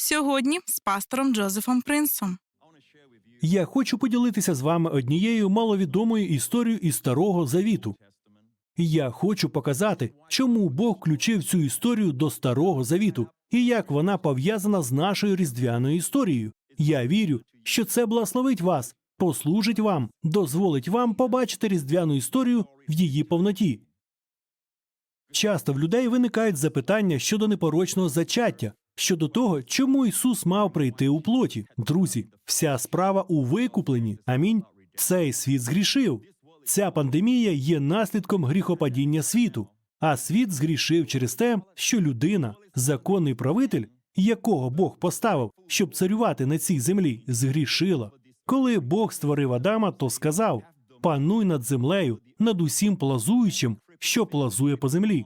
Сьогодні з пастором Джозефом Принсом. Я хочу поділитися з вами однією маловідомою історією із старого завіту. Я хочу показати, чому Бог включив цю історію до старого завіту і як вона пов'язана з нашою різдвяною історією. Я вірю, що це благословить вас, послужить вам, дозволить вам побачити різдвяну історію в її повноті. Часто в людей виникають запитання щодо непорочного зачаття, щодо того, чому Ісус мав прийти у плоті. Друзі, вся справа у викупленні. Амінь. Цей світ згрішив. Ця пандемія є наслідком гріхопадіння світу, а світ згрішив через те, що людина, законний правитель, якого Бог поставив, щоб царювати на цій землі, згрішила. Коли Бог створив Адама, то сказав: пануй над землею, над усім плазуючим, що плазує по землі.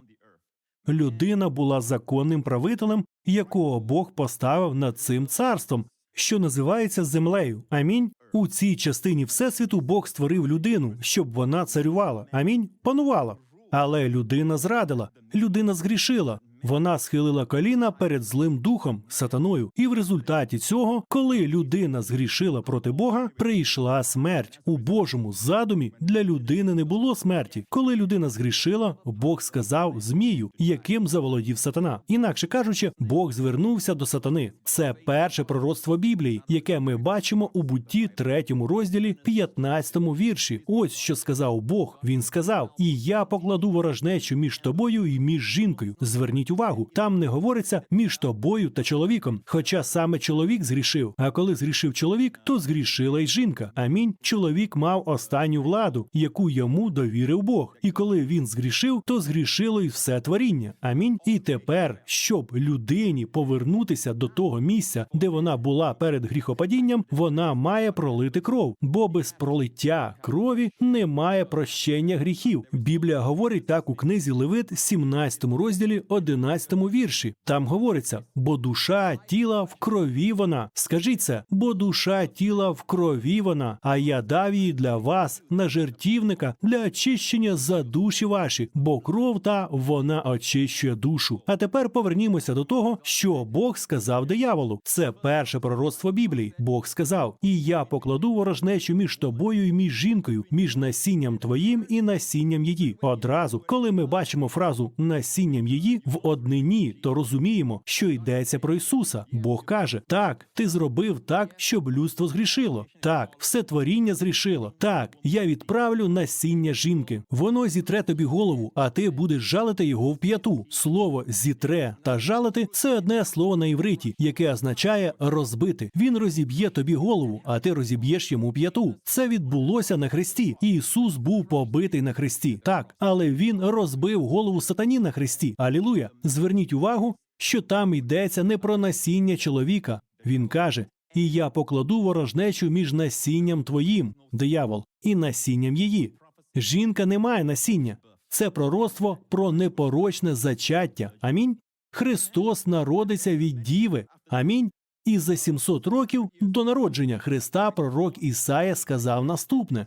Людина була законним правителем, якого Бог поставив над цим царством, що називається землею. Амінь. У цій частині всесвіту Бог створив людину, щоб вона царювала. Амінь. Панувала. Але людина зрадила, людина згрішила. Вона схилила коліна перед злим духом, сатаною, і в результаті цього, коли людина згрішила проти Бога, прийшла смерть. У Божому задумі для людини не було смерті. Коли людина згрішила, Бог сказав змію, яким заволодів сатана. Інакше кажучи, Бог звернувся до сатани. Це перше пророцтво Біблії, яке ми бачимо у бутті третьому розділі, 15 вірші. Ось що сказав Бог. Він сказав: І я покладу ворожнечу між тобою і між жінкою. Зверніть увагу, там не говориться між тобою та чоловіком. Хоча саме чоловік згрішив. А коли згрішив чоловік, то згрішила й жінка. Амінь. Чоловік мав останню владу, яку йому довірив Бог. І коли він згрішив, то згрішило й все творіння. Амінь. І тепер, щоб людині повернутися до того місця, де вона була перед гріхопадінням, вона має пролити кров, бо без пролиття крові немає прощення гріхів. Біблія говорить так у книзі Левит, 17 розділі, 11 вірші. Там говориться: бо душа тіла в крові вона. Скажіть це, бо душа тіла в крові вона, а я дав її для вас на жертівника для очищення за душі ваші, бо кров та вона очищує душу. А тепер повернімося до того, що Бог сказав дияволу. Це перше пророцтво Біблії. Бог сказав: І я покладу ворожнечу між тобою і між жінкою, між насінням твоїм і насінням її. Одразу, коли ми бачимо фразу насінням її в однині, то розуміємо, що йдеться про Ісуса. Бог каже: Так, ти зробив так, щоб людство згрішило. Так, все творіння згрішило. Так, я відправлю насіння жінки. Воно зітре тобі голову, а ти будеш жалити його в п'яту. Слово зітре та жалити це одне слово на івриті, яке означає розбити. Він розіб'є тобі голову, а ти розіб'єш йому п'яту. Це відбулося на хресті. Ісус був побитий на хресті. Так, але він розбив голову сатані на хресті. Алілуя! Зверніть увагу, що там йдеться не про насіння чоловіка. Він каже: І я покладу ворожнечу між насінням твоїм, диявол, і насінням її. Жінка не має насіння. Це пророцтво про непорочне зачаття. Амінь. Христос народиться від діви. Амінь. І за 700 років до народження Христа пророк Ісая сказав наступне: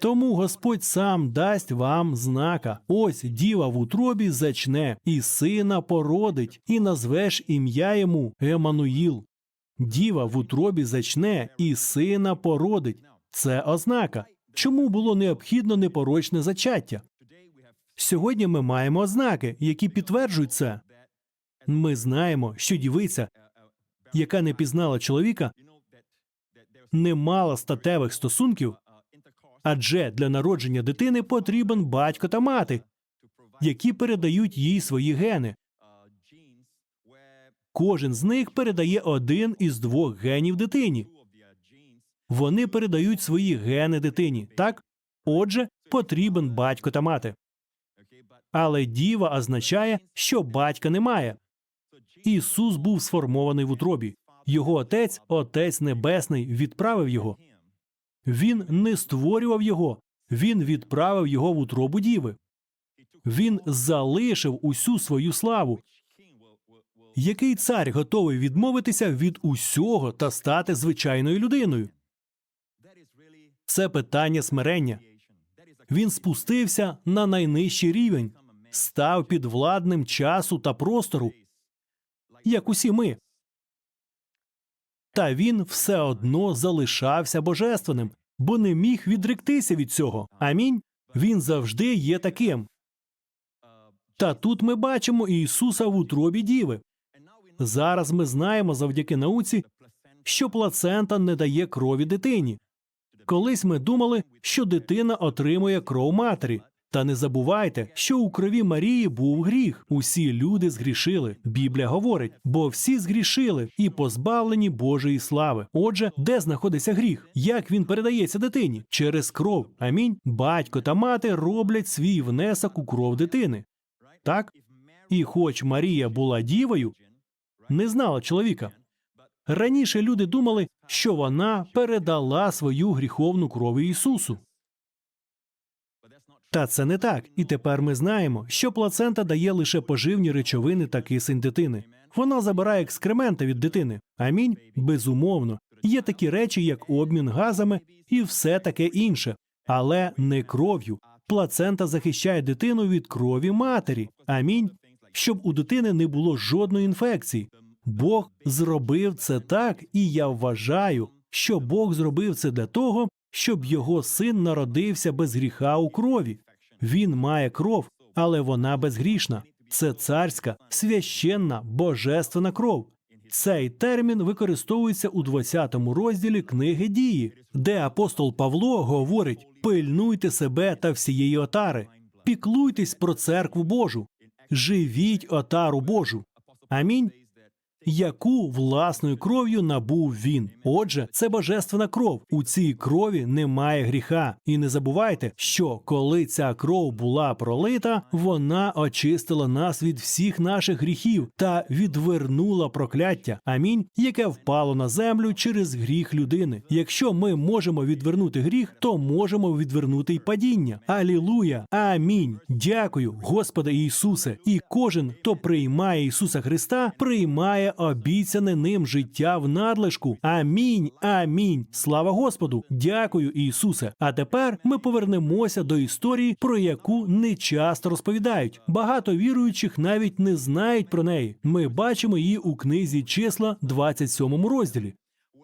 тому Господь сам дасть вам знака. Ось діва в утробі зачне, і сина породить, і назвеш ім'я йому Емануїл. Діва в утробі зачне, і сина породить. Це ознака. Чому було необхідно непорочне зачаття? Сьогодні ми маємо ознаки, які підтверджують це. Ми знаємо, що дівиця, яка не пізнала чоловіка, не мала статевих стосунків, адже для народження дитини потрібен батько та мати, які передають їй свої гени. Кожен з них передає один із двох генів дитині. Вони передають свої гени дитині. Так, отже, потрібен батько та мати. Але діва означає, що батька немає. Ісус був сформований в утробі. Його отець, Отець Небесний, відправив його. Він не створював його, він відправив його в утробу діви. Він залишив усю свою славу. Який цар готовий відмовитися від усього та стати звичайною людиною? Це питання смирення. Він спустився на найнижчий рівень, став підвладним часу та простору, як усі ми. Та він все одно залишався божественним, бо не міг відректися від цього. Амінь. Він завжди є таким. Та тут ми бачимо Ісуса в утробі Діви. Зараз ми знаємо завдяки науці, що плацента не дає крові дитині. Колись ми думали, що дитина отримує кров матері. Та не забувайте, що у крові Марії був гріх. Усі люди згрішили. Біблія говорить, бо всі згрішили і позбавлені Божої слави. Отже, де знаходиться гріх? Як він передається дитині? Через кров. Амінь. Батько та мати роблять свій внесок у кров дитини. Так? І хоч Марія була дівою, не знала чоловіка. Раніше люди думали, що вона передала свою гріховну кров Ісусу. Та це не так, і тепер ми знаємо, що плацента дає лише поживні речовини та кисень дитини. Вона забирає екскременти від дитини. Амінь. Безумовно. Є такі речі, як обмін газами і все таке інше, але не кров'ю. Плацента захищає дитину від крові матері. Амінь. Щоб у дитини не було жодної інфекції. Бог зробив це так, і я вважаю, що Бог зробив це для того, щоб його син народився без гріха у крові. Він має кров, але вона безгрішна. Це царська, священна, божественна кров. Цей термін використовується у 20 розділі книги дії, де апостол Павло говорить: пильнуйте себе та всієї отари, піклуйтесь про церкву Божу, живіть отару Божу. Амінь яку власною кров'ю набув він. Отже, це божественна кров. У цій крові немає гріха. І не забувайте, що коли ця кров була пролита, вона очистила нас від всіх наших гріхів та відвернула прокляття. Амінь, яке впало на землю через гріх людини. Якщо ми можемо відвернути гріх, то можемо відвернути й падіння. Алілуя! Амінь. Дякую, Господи Ісусе. І кожен, хто приймає Ісуса Христа, приймає обіцяне ним життя в надлишку. Амінь. Амінь. Слава Господу. Дякую, Ісусе. А тепер ми повернемося до історії, про яку не часто розповідають. Багато віруючих навіть не знають про неї. Ми бачимо її у книзі числа, 27 розділі.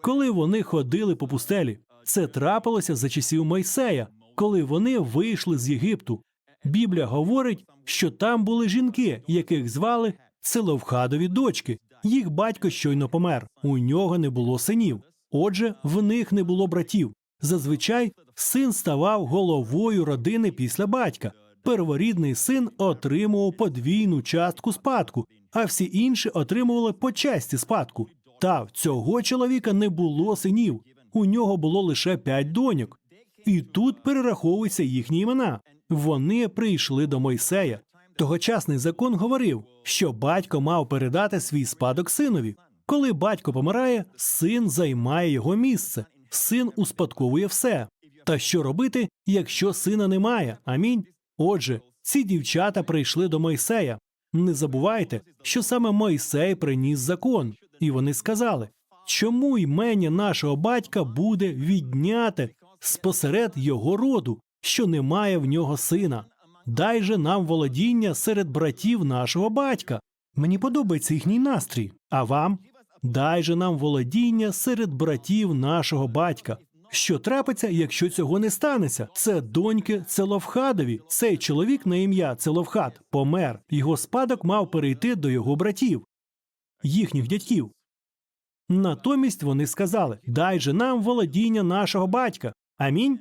Коли вони ходили по пустелі, це трапилося за часів Мойсея, коли вони вийшли з Єгипту. Біблія говорить, що там були жінки, яких звали Целовхадові дочки. Їх батько щойно помер. У нього не було синів. Отже, в них не було братів. Зазвичай син ставав головою родини після батька. Перворідний син отримував подвійну частку спадку, а всі інші отримували по часті спадку. Та в цього чоловіка не було синів. У нього було лише п'ять доньок. І тут перераховуються їхні імена. Вони прийшли до Мойсея. Тогочасний закон говорив, що батько мав передати свій спадок синові. Коли батько помирає, син займає його місце, син успадковує все. Та що робити, якщо сина немає? Амінь. Отже, ці дівчата прийшли до Мойсея. Не забувайте, що саме Мойсей приніс закон, і вони сказали: чому ймення нашого батька буде відняте спосеред його роду, що немає в нього сина? Дай же нам володіння серед братів нашого батька. Мені подобається їхній настрій. А вам? Дай же нам володіння серед братів нашого батька. Що трапиться, якщо цього не станеться? Це доньки Целовхадові. Цей чоловік на ім'я Целовхад помер. Його спадок мав перейти до його братів, їхніх дядьків. Натомість вони сказали: Дай же нам володіння нашого батька. Амінь.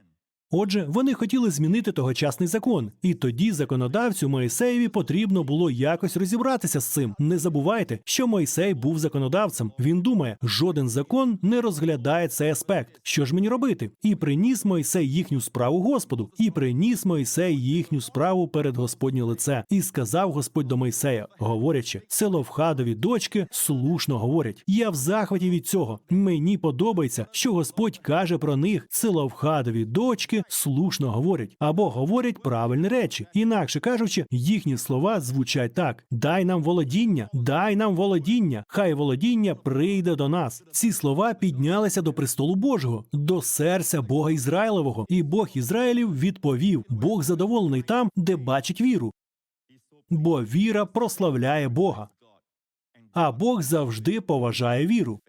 Отже, вони хотіли змінити тогочасний закон, і тоді законодавцю Моїсеєві потрібно було якось розібратися з цим. Не забувайте, що Мойсей був законодавцем. Він думає, жоден закон не розглядає цей аспект. Що ж мені робити? І приніс Мойсей їхню справу Господу, і приніс Мойсей їхню справу перед Господнє лице, і сказав Господь до Мойсея, говорячи, Целовхадові дочки слушно говорять. Я в захваті від цього. Мені подобається, що Господь каже про них Целовхадові дочки слушно говорять або говорять правильні речі. Інакше кажучи, їхні слова звучать так: дай нам володіння, дай нам володіння, хай володіння прийде до нас. Ці слова піднялися до престолу Божого, до серця Бога Ізраїлевого, і Бог Ізраїлів відповів: Бог задоволений там, де бачить віру. Бо віра прославляє Бога, а Бог завжди поважає віру.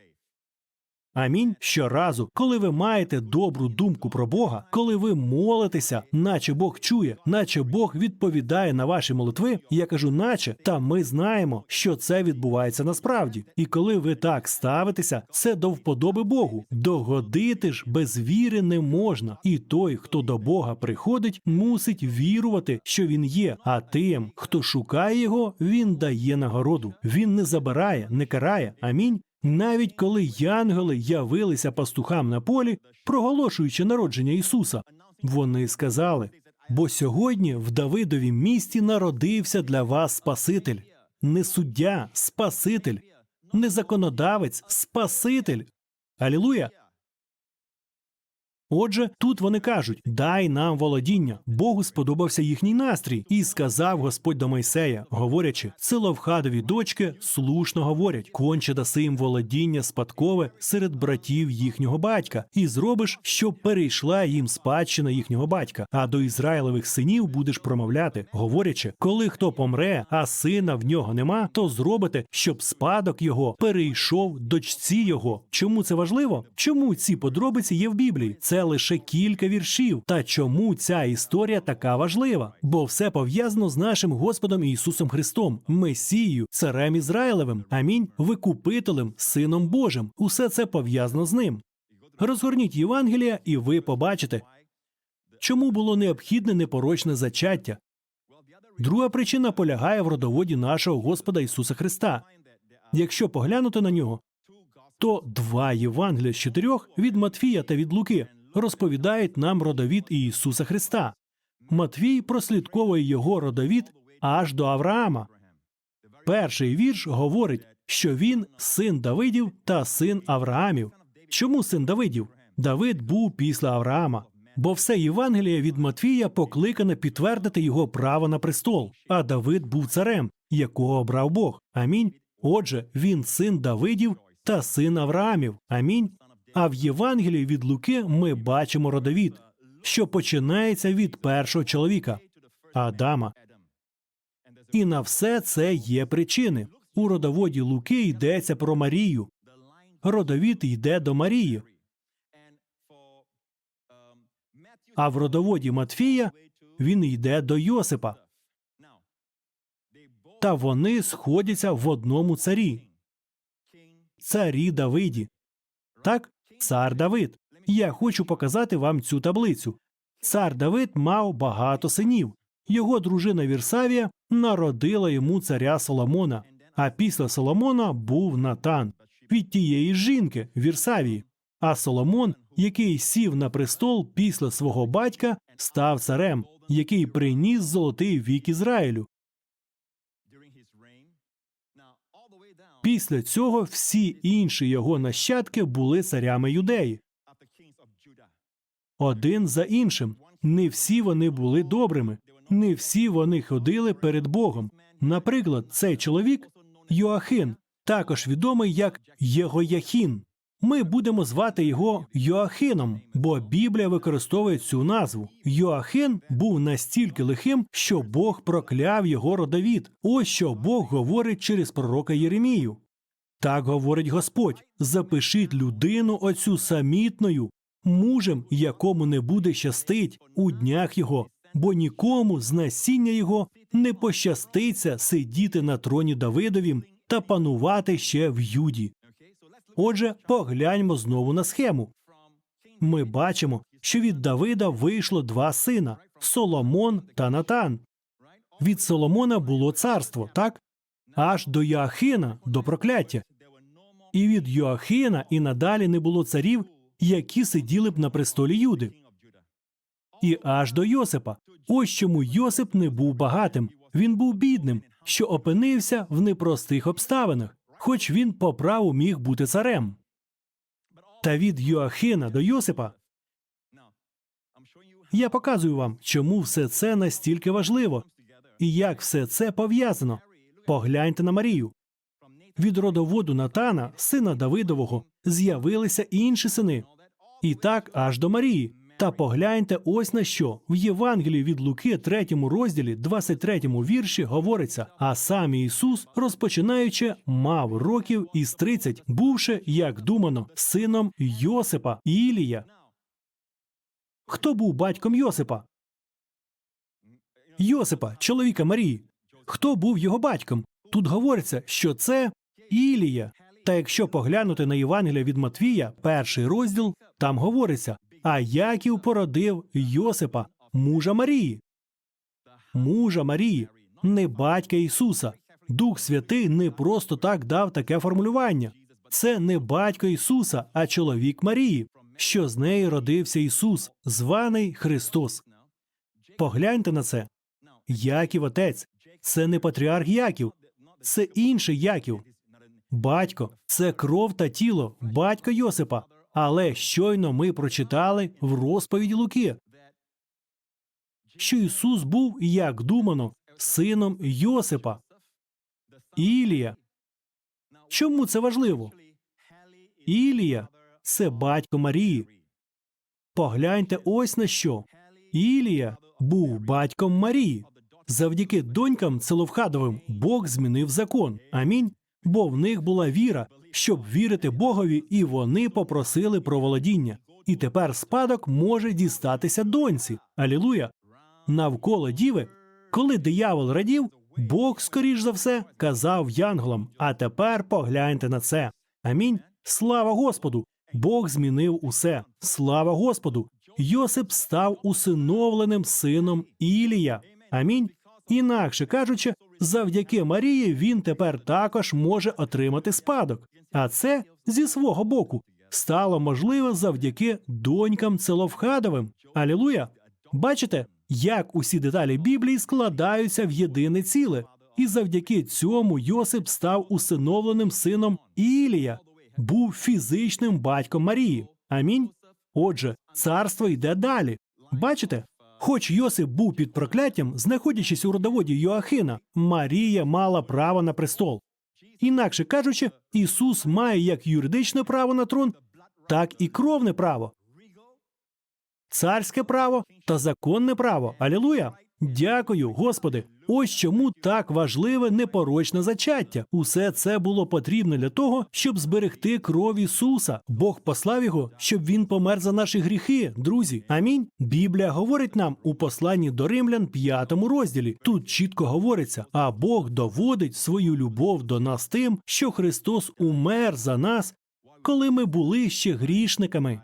Амінь. Щоразу, коли ви маєте добру думку про Бога, коли ви молитеся, наче Бог чує, наче Бог відповідає на ваші молитви. Я кажу, наче, та ми знаємо, що це відбувається насправді. І коли ви так ставитеся, це до вподоби Богу. Догодити ж без віри не можна. І той, хто до Бога приходить, мусить вірувати, що він є. А тим, хто шукає його, він дає нагороду. Він не забирає, не карає. Амінь. Навіть коли янголи явилися пастухам на полі, проголошуючи народження Ісуса, вони сказали: бо сьогодні в Давидові місті народився для вас Спаситель, не суддя, Спаситель, не законодавець, Спаситель. Алілуя! Отже, тут вони кажуть: дай нам володіння. Богу сподобався їхній настрій, і сказав Господь до Мойсея, говорячи: Силовхадові дочки слушно говорять, конче даси їм володіння спадкове серед братів їхнього батька, і зробиш, щоб перейшла їм спадщина їхнього батька. А до Ізраїлевих синів будеш промовляти, говорячи, коли хто помре, а сина в нього нема, то зробите, щоб спадок його перейшов дочці його. Чому це важливо? Чому ці подробиці є в Біблії? Це лише кілька віршів. Та чому ця історія така важлива? Бо все пов'язано з нашим Господом Ісусом Христом, Месією, царем Ізраїлевим, амінь, викупителем, Сином Божим. Усе це пов'язано з ним. Розгорніть Євангелія, і ви побачите, чому було необхідне непорочне зачаття. Друга причина полягає в родоводі нашого Господа Ісуса Христа. Якщо поглянути на нього, то два Євангелія з чотирьох від Матфія та від Луки розповідають нам родовід Ісуса Христа. Матвій прослідковує його родовід аж до Авраама. Перший вірш говорить, що він син Давидів та син Авраамів. Чому син Давидів? Давид був після Авраама, бо все Євангеліє від Матвія покликане підтвердити його право на престол. А Давид був царем, якого обрав Бог. Амінь. Отже, він син Давидів та син Авраамів. Амінь. А в Євангелії від Луки ми бачимо родовід, що починається від першого чоловіка Адама. І на все це є причини. У родоводі Луки йдеться про Марію. Родовід йде до Марії. А в родоводі Матфія він йде до Йосипа. Та вони сходяться в одному царі царі Давиді. Так, цар Давид. Я хочу показати вам цю таблицю. Цар Давид мав багато синів. Його дружина Вірсавія народила йому царя Соломона. А після Соломона був Натан від тієї ж жінки Вірсавії. А Соломон, який сів на престол після свого батька, став царем, який приніс золотий вік Ізраїлю. Після цього всі інші його нащадки були царями юдеї. Один за іншим. Не всі вони були добрими, не всі вони ходили перед Богом. Наприклад, цей чоловік Йоахин, також відомий як Єгояхін. Ми будемо звати його Йоахином, бо Біблія використовує цю назву. Йоахин був настільки лихим, що Бог прокляв його родовід. Ось що Бог говорить через пророка Єремію. Так говорить Господь: запишіть людину оцю самітною, мужем, якому не буде щастить у днях його, бо нікому з насіння його не пощаститься сидіти на троні Давидовім та панувати ще в Юді. Отже, погляньмо знову на схему. Ми бачимо, що від Давида вийшло два сина Соломон та Натан. Від Соломона було царство, так? Аж до Йоахина, до прокляття. І від Йоахина і надалі не було царів, які сиділи б на престолі Юди. І аж до Йосипа. Ось чому Йосип не був багатим. Він був бідним, що опинився в непростих обставинах, хоч він по праву міг бути царем. Та від Йоахина до Йосипа я показую вам, чому все це настільки важливо, і як все це пов'язано. Погляньте на Марію. Від родоводу Натана, сина Давидового, з'явилися інші сини. І так аж до Марії. Та погляньте ось на що в Євангелії від Луки, 3 розділі, 23 вірші говориться: а сам Ісус, розпочинаючи, мав років із 30, бувши, як думано, сином Йосипа Ілія. Хто був батьком Йосипа? Йосипа, чоловіка Марії. Хто був його батьком? Тут говориться, що це Ілія. Та якщо поглянути на Євангелія від Матвія, перший розділ, там говориться: а Яків породив Йосипа, мужа Марії. Мужа Марії, не батька Ісуса. Дух Святий не просто так дав таке формулювання. Це не батько Ісуса, а чоловік Марії, що з неї родився Ісус, званий Христос. Погляньте на це. Яків отець. Це не патріарх Яків, це інший Яків. Батько це кров та тіло, батько Йосипа. Але щойно ми прочитали в розповіді Луки, що Ісус був, як думано, сином Йосипа. Ілія. Чому це важливо? Ілія це батько Марії. Погляньте ось на що. Ілія був батьком Марії. Завдяки донькам Целовхадовим Бог змінив закон. Амінь. Бо в них була віра, щоб вірити Богові, і вони попросили про володіння. І тепер спадок може дістатися доньці. Алілуя! Навколо діви, коли диявол радів, Бог, скоріш за все, казав янголам: А тепер погляньте на це. Амінь. Слава Господу! Бог змінив усе. Слава Господу! Йосип став усиновленим сином Ілія. Амінь. Інакше кажучи, завдяки Марії він тепер також може отримати спадок. А це зі свого боку стало можливе завдяки донькам Целовхадовим. Алілуя! Бачите, як усі деталі Біблії складаються в єдине ціле, і завдяки цьому Йосип став усиновленим сином Ілія, був фізичним батьком Марії. Амінь. Отже, царство йде далі. Бачите? Хоч Йосип був під прокляттям, знаходячись у родоводі Йоахина, Марія мала право на престол. Інакше кажучи, Ісус має як юридичне право на трон, так і кровне право. Царське право та законне право. Алілуя! Дякую, Господи. Ось чому так важливе непорочне зачаття. Усе це було потрібно для того, щоб зберегти кров Ісуса. Бог послав його, щоб він помер за наші гріхи, друзі. Амінь. Біблія говорить нам у посланні до римлян, п'ятому розділі. Тут чітко говориться: а Бог доводить свою любов до нас тим, що Христос умер за нас, коли ми були ще грішниками.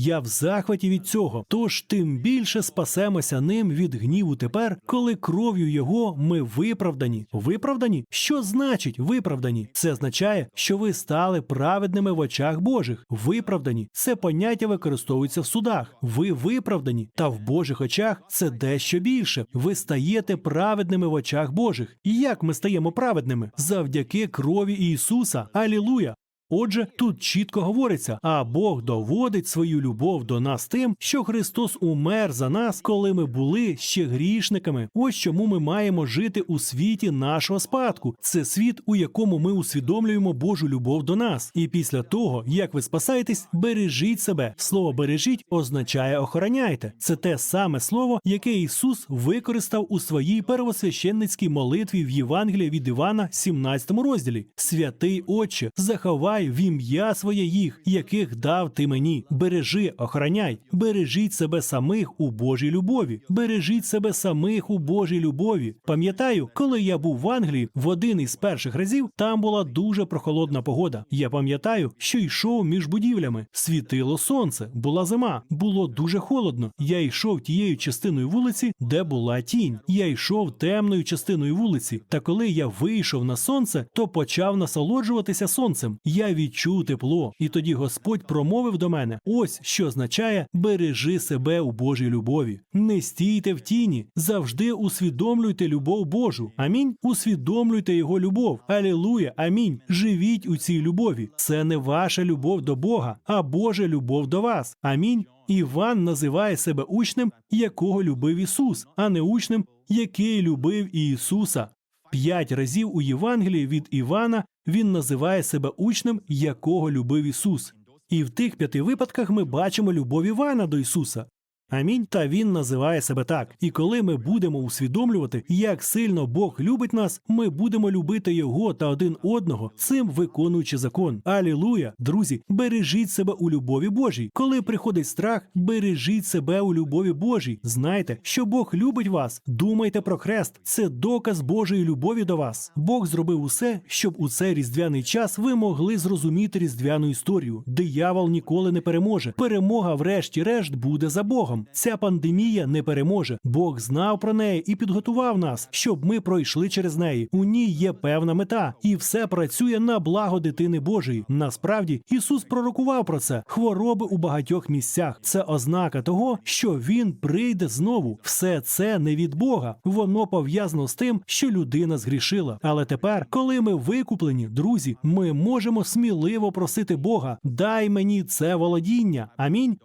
Я в захваті від цього, тож тим більше спасемося ним від гніву тепер, коли кров'ю його ми виправдані. Виправдані? Що значить виправдані? Це означає, що ви стали праведними в очах Божих. Виправдані це поняття використовується в судах. Ви виправдані, та в Божих очах це дещо більше. Ви стаєте праведними в очах Божих. І як ми стаємо праведними? Завдяки крові Ісуса. Алілуя! Отже, тут чітко говориться: а Бог доводить свою любов до нас тим, що Христос умер за нас, коли ми були ще грішниками. Ось чому ми маємо жити у світі нашого спадку. Це світ, у якому ми усвідомлюємо Божу любов до нас. І після того, як ви спасаєтесь, бережіть себе. Слово бережіть означає охороняйте. Це те саме слово, яке Ісус використав у своїй первосвященницькій молитві в Євангелії від Івана, 17 розділі. Святий Отче, заховай в ім'я своє їх, яких дав ти мені. Бережи, охороняй, бережіть себе самих у Божій любові, бережіть себе самих у Божій любові. Пам'ятаю, коли я був в Англії в один із перших разів, там була дуже прохолодна погода. Я пам'ятаю, що йшов між будівлями. Світило сонце, була зима, було дуже холодно. Я йшов тією частиною вулиці, де була тінь. Я йшов темною частиною вулиці. Та коли я вийшов на сонце, то почав насолоджуватися сонцем. Я відчув тепло, і тоді Господь промовив до мене: ось що означає бережи себе у Божій любові. Не стійте в тіні, завжди усвідомлюйте любов Божу. Амінь. Усвідомлюйте його любов. Алілуя, амінь. Живіть у цій любові. Це не ваша любов до Бога, а Божа любов до вас. Амінь. Іван називає себе учнем, якого любив Ісус, а не учнем, який любив Ісуса. П'ять разів у Євангелії від Івана він називає себе учнем, якого любив Ісус. І в тих п'яти випадках ми бачимо любов Івана до Ісуса. Амінь. Та він називає себе так. І коли ми будемо усвідомлювати, як сильно Бог любить нас, ми будемо любити його та один одного, цим виконуючи закон. Алілуя! Друзі, бережіть себе у любові Божій. Коли приходить страх, бережіть себе у любові Божій. Знайте, що Бог любить вас. Думайте про хрест. Це доказ Божої любові до вас. Бог зробив усе, щоб у цей різдвяний час ви могли зрозуміти різдвяну історію. Диявол ніколи не переможе. Перемога, врешті-решт, буде за Богом. Ця пандемія не переможе. Бог знав про неї і підготував нас, щоб ми пройшли через неї. У ній є певна мета, і все працює на благо дитини Божої. Насправді Ісус пророкував про це хвороби у багатьох місцях. Це ознака того, що Він прийде знову. Все це не від Бога. Воно пов'язано з тим, що людина згрішила. Але тепер, коли ми викуплені, друзі, ми можемо сміливо просити Бога: дай мені це володіння. Амінь.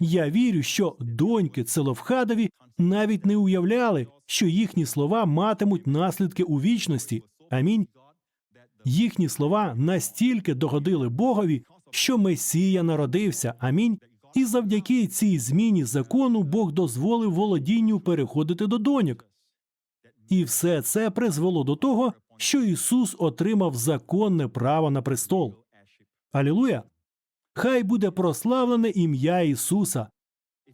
Я вірю, що доньки Целовхадові навіть не уявляли, що їхні слова матимуть наслідки у вічності. Амінь. Їхні слова настільки догодили Богові, що Месія народився. Амінь. І завдяки цій зміні закону Бог дозволив володінню переходити до доньок. І все це призвело до того, що Ісус отримав законне право на престол. Алілуя! Хай буде прославлене ім'я Ісуса.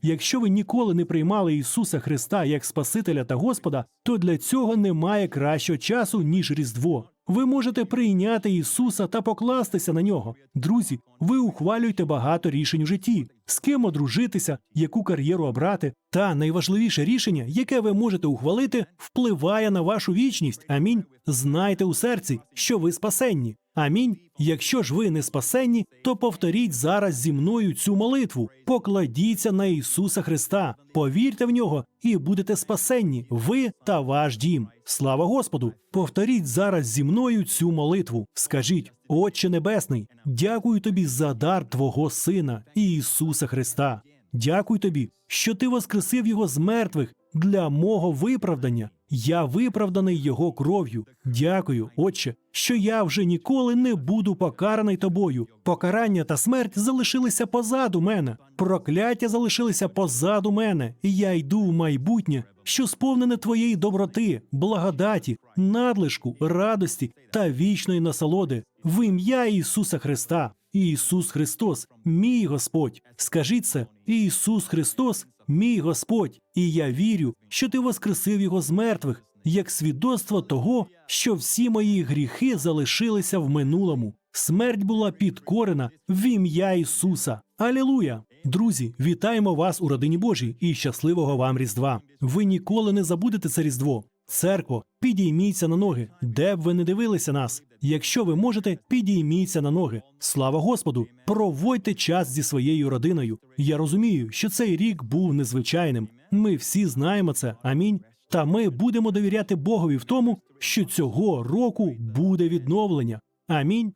Якщо ви ніколи не приймали Ісуса Христа як Спасителя та Господа, то для цього немає кращого часу, ніж Різдво. Ви можете прийняти Ісуса та покластися на нього. Друзі, ви ухвалюєте багато рішень у житті, з ким одружитися, яку кар'єру обрати. Та найважливіше рішення, яке ви можете ухвалити, впливає на вашу вічність. Амінь. Знайте у серці, що ви спасенні. Амінь. Якщо ж ви не спасенні, то повторіть зараз зі мною цю молитву. Покладіться на Ісуса Христа, повірте в нього і будете спасенні, ви та ваш дім. Слава Господу! Повторіть зараз зі мною цю молитву. Скажіть, Отче Небесний, дякую тобі за дар Твого Сина Ісуса Христа. Дякую тобі, що ти воскресив його з мертвих для мого виправдання. Я виправданий його кров'ю. Дякую, Отче, що я вже ніколи не буду покараний тобою. Покарання та смерть залишилися позаду мене. Прокляття залишилися позаду мене, і я йду в майбутнє, що сповнене твоєї доброти, благодаті, надлишку, радості та вічної насолоди в ім'я Ісуса Христа. Ісус Христос, мій Господь. Скажіть це, Ісус Христос, мій Господь, і я вірю, що ти воскресив його з мертвих, як свідоцтво того, що всі мої гріхи залишилися в минулому. Смерть була підкорена в ім'я Ісуса. Алілуя! Друзі, вітаємо вас у родині Божій і щасливого вам Різдва. Ви ніколи не забудете це Різдво. Церкво, підійміться на ноги, де б ви не дивилися нас. Якщо ви можете, підійміться на ноги. Слава Господу! Проводьте час зі своєю родиною. Я розумію, що цей рік був незвичайним. Ми всі знаємо це. Амінь. Та ми будемо довіряти Богові в тому, що цього року буде відновлення. Амінь.